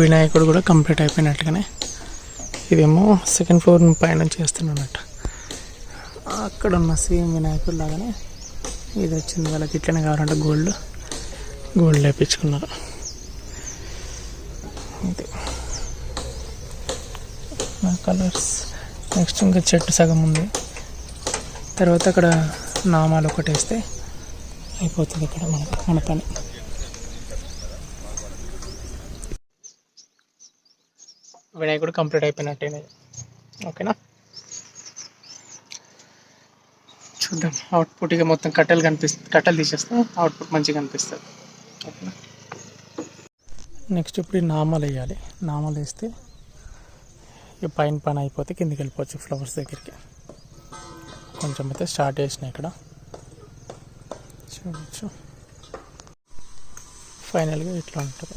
వినాయకుడు కూడా కంప్లీట్ అయిపోయినట్టుగానే ఇదేమో సెకండ్ ఫ్లోర్ పైన చేస్తున్నట్టు అక్కడ ఉన్న సేమ్ వినాయకుడు లాగానే ఇది వచ్చింది. వాళ్ళకి ఇట్లనే కావాలంటే గోల్డ్ గోల్డ్ లేపించుకున్నారు. ఇది. కలర్స్ నెక్స్ట్ ఇంకా చెట్టు సగం ఉంది. తర్వాత అక్కడ నామాలు ఒకటి వేస్తే అయిపోతుంది ఇక్కడ మనకు మన పని. వినాయకుడు కంప్లీట్ అయిపోయినట్టేనే ఓకేనా? చూద్దాం. అవుట్పుట్ ఇక మొత్తం కట్టెలు కనిపిస్తుంది కట్టెలు తీసేస్తే. అవుట్పుట్ మంచిగా కనిపిస్తుంది. ఓకేనా? నెక్స్ట్ ఇప్పుడు ఈ నామాలు వేయాలి. నామాలు వేస్తే ఇక పైన పని అయిపోతే కిందికి వెళ్ళిపోవచ్చు ఫ్లవర్స్ దగ్గరికి. కొంచెం అయితే స్టార్ట్ చేసిన ఇక్కడ. చూడచ్చు. ఫైనల్గా ఇట్లా ఉంటుంది.